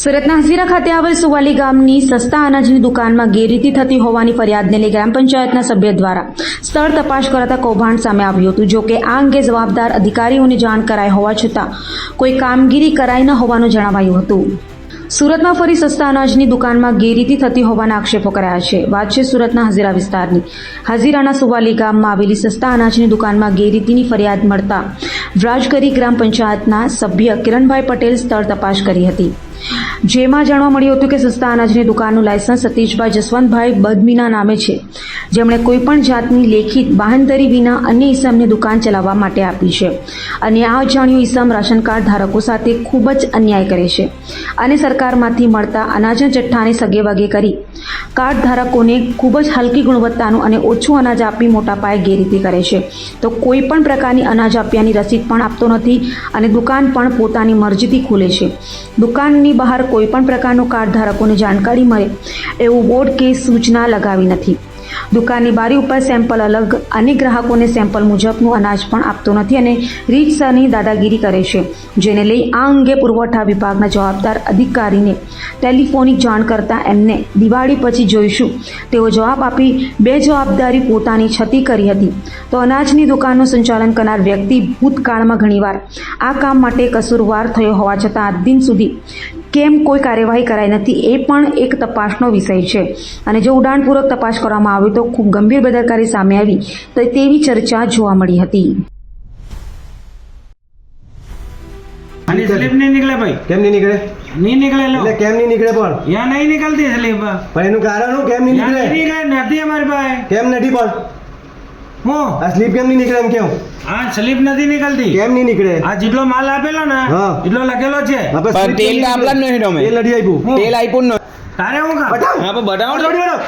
સુરતના હઝીરા ખાતે આવેલ સુવાલી ગામની સસ્તા અનાજની દુકાનમાં ગેરરીતિ થતી હોવાની ફરિયાદને લઈ ગ્રામ પંચાયતના સભ્ય દ્વારા સ્થળ તપાસ કરાતા કૌભાંડ સામે આવ્યું હતું, જો કે આ અંગે જવાબદાર અધિકારીઓને જાણ કરાઈ હોવા છતાં કોઈ કામગીરી કરાઈ ન હોવાનું જણાવાયું હતું. સુરતમાં ફરી સસ્તા અનાજની દુકાનમાં ગેરરીતિ થતી હોવાના આક્ષેપો કરાયા છે. વાત છે સુરતના હજીરા વિસ્તારની. હજીરાના સુવાલી ગામમાં આવેલી સસ્તા અનાજની દુકાનમાં ગેરરીતિની ફરિયાદ મળતા વ્રાજગરી ગ્રામ પંચાયતના સભ્ય કિરણભાઈ પટેલ સ્થળ તપાસ કરી હતી. જેમાં જાણવા મળ્યું હતું કે સસ્તા અનાજની દુકાનનું લાયસન્સ સતીશભાઈ જસવંતભાઈ બદમીના નામે છે. જેમણે કોઈપણ જાતની લેખિત બાંધરી વિના અન્ય ઈસમને દુકાન ચલાવવા માટે આપી છે. અને આ અજાણ્યું ઈસમ રાશન કાર્ડ ધારકો સાથે ખૂબ જ અન્યાય કરે છે. અને સરકારમાંથી મળતા અનાજના જથ્થાને સગે વગે કરી. કાર્ડ ધારકોને ખૂબ જ હલકી ગુણવત્તાનું અને ઓછું અનાજ આપી મોટા પાયે ગેરરીતિ કરે છે. તો કોઈ પણ પ્રકારની અનાજ આપ્યાની રસીદ પણ આપતો નથી અને દુકાન પણ પોતાની મરજીથી ખુલે છે. દુકાનની બહાર કોઈ પણ પ્રકારનું કાર્ડ ધારકોને જાણકારી મળે એવું બોર્ડ કે સૂચના લગાવી નથી. દુકાનની બારી ઉપર સેમ્પલ અલગ અને ગ્રાહકોને સેમ્પલ મુજબનું અનાજ પણ આપતો નથી અને રીતસરની દાદાગીરી કરે છે, જેને લઈ આ અંગે પુરવઠા વિભાગના જવાબદાર અધિકારીને ટેલિફોનિક જાણ કરતા એમને દિવાળી પછી જોઈશું. તેઓ જવાબ આપી બે જવાબદારી પોતાની છતી કરી હતી. તો અનાજની દુકાનનું સંચાલન કરનાર વ્યક્તિ ભૂતકાળમાં ઘણીવાર આ કામ માટે કસૂરવાર થયો હોવા છતાં આજ દિન સુધી કેમ કોઈ કાર્યવાહી કરાઈ નથી એ પણ એક તપાસનો વિષય છે. અને જો ઉડાણપૂર્વક તપાસ કરવામાં આવી તો ખૂબ ગંભીર બેદરકારી સામે આવી તો તેવી ચર્ચા જોવા મળી હતી. સ્લીપ નહીં નીકળે ભાઈ? કેમ નહીં નીકળે? નહીં નીકળે એટલે કેમ નહીં નીકળે પણ? યા નહીં નીકળતી સ્લીપ પણ એનું કારણ શું? કેમ નહીં નહીં નીકળે? નીકળે નથી અમારી પાસે. કેમ નથી પણ? હું. આ સ્લીપ કેમ નહીં નીકળે એમ કેવું આ સ્લીપ નથી નીકળતી. કેમ નહીં નીકળે? આ જેટલો માલ આપેલો ને એટલો લખેલો છે. પણ તેલ કેમ તો આપલા નહીં તમે. તેલ નથી આપ્યું. તેલ આપ્યું જ તારે હું કા બતાવ. હા પણ બતાવો થોડી બતાવ.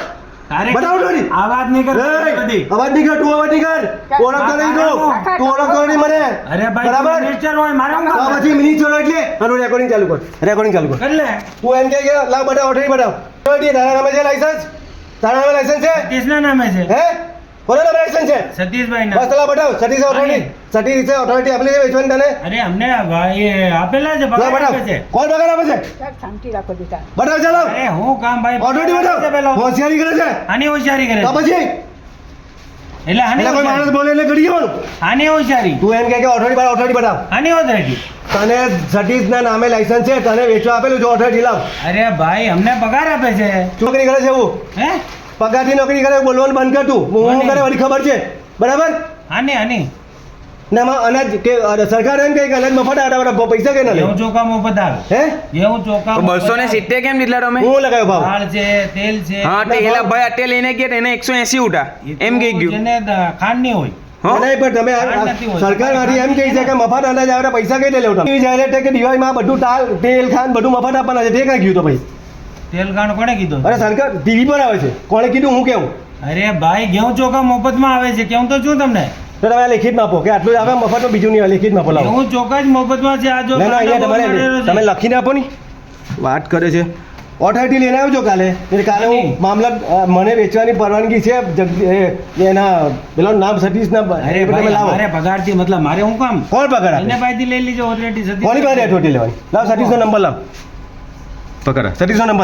તારે બતાવ થોડી. આવાજ નહીં કર બધી અવાજ નહીં કર તું અવાજ નહીં કર. ઓળખતો નહીં તું. તું ઓળખતો નહીં મને. અરે ભાઈ બરાબર? મિનિસ્ટર હોય મારા હું તો પછી મિનિસ્ટર એટલે. આનું રેકોર્ડિંગ ચાલુ કર. રેકોર્ડિંગ ચાલુ કર. એટલે? તું એમ કહે કે લાવ બતાવ ઓઠરી બતાવ. તારા નામે છે લાયસન્સ તારા નામે લાયસન્સ છે? કિસના નામે છે. હે? કોના નામે છે? સતીશભાઈ બસ ના તલા બતાવ સતીશ ઓથોરિટી સતીશ ઓથોરિટી આપેલી છે વેચવાની તને. અરે અમને એ આપેલા છે બગાડ આપે છે. કોણ બગાડ આપે છે શાંતિ રાખો બેટા. બતાવ ચાલો. અરે હું કામ ભાઈ ઓથોરિટી. બતાવ હોશિયારી કરે છે. આની હોશિયારી કરે છે. પછી? એટલે આની કોઈ માણસ બોલે એટલે ગડી જવાનું. આની હોશિયારી. તું એમ કે કે ઓથોરિટી બતાવ ઓથોરિટી બતાવ આની ઓથોરિટી તને સતીશના નામે લાયસન્સ છે તને વેચવા આપેલું છે ઓથોરિટી લાવ. અરે ભાઈ અમને પગાર આપે છે. નોકરી કરે છે એવું? હે? પગારથી નોકરી કરે બોલવાનું બંધ કરતું હું કરે વળી ખબર છે? બરાબર? આની આની ને આમાં અનાજ કે સરકાર એમ કહે કે અનાજ મફત બરાબર પૈસા કે ના લે. એવું ચોખા મફત આવે હે? એવું ચોખા તો બસો ને સિત્તેર કેમ લીધા તમે? હું લગાવ્યો ભાવ. દાળ છે તેલ છે. હા તે એલા ભાઈ અત્યારે લઈને ગયા એને એકસો એસી ઉઠા. એમ કહી ગયું. એને ખાંડની હોય. પણ તમે સરકાર મારી એમ કહી છે કે મફત અનાજ આવે પૈસા કઈ દે એવી જાહેરાત છે કે દિવાળીમાં બધું તાલ તેલ ખાંડ બધું મફત આપવાના છે. તે ક્યાં ગયું તો ભાઈ. તેલ ખાંડ કોણે કીધું? અરે સરકાર ટીવી પર આવે છે. કોણે કીધું હું કેવું? અરે ભાઈ ઘઉં ચોખા મફતમાં આવે છે. કેવું તો શું તમને? તો તમે આ લેખિત આપો કે આટલું આવે મફતમાં બીજું નહીં આવે લેખિત આપો લાવો. ચોખા જ મફતમાં છે. આ જો ના ના અહીંયા તમારે તમે છે. લખીને આપો ને. વાત કરે છે. ઓથોરિટી લઈને આવજો કાલે. એટલે કાલે હું મને વેચવાની પરવાનગી છે. એના પેલો નામ સતીશના અરે તમે લાવો. મારે પગારથી મતલબ મારે હું કામ? કોણ પગાર એને પાસેથી લઈ લેજો ઓથોરિટી કોની પાસે ઓથોરિટી લેવાની? લાવ સતીશનો નંબર લાવ. પગાર સતીશનો નંબર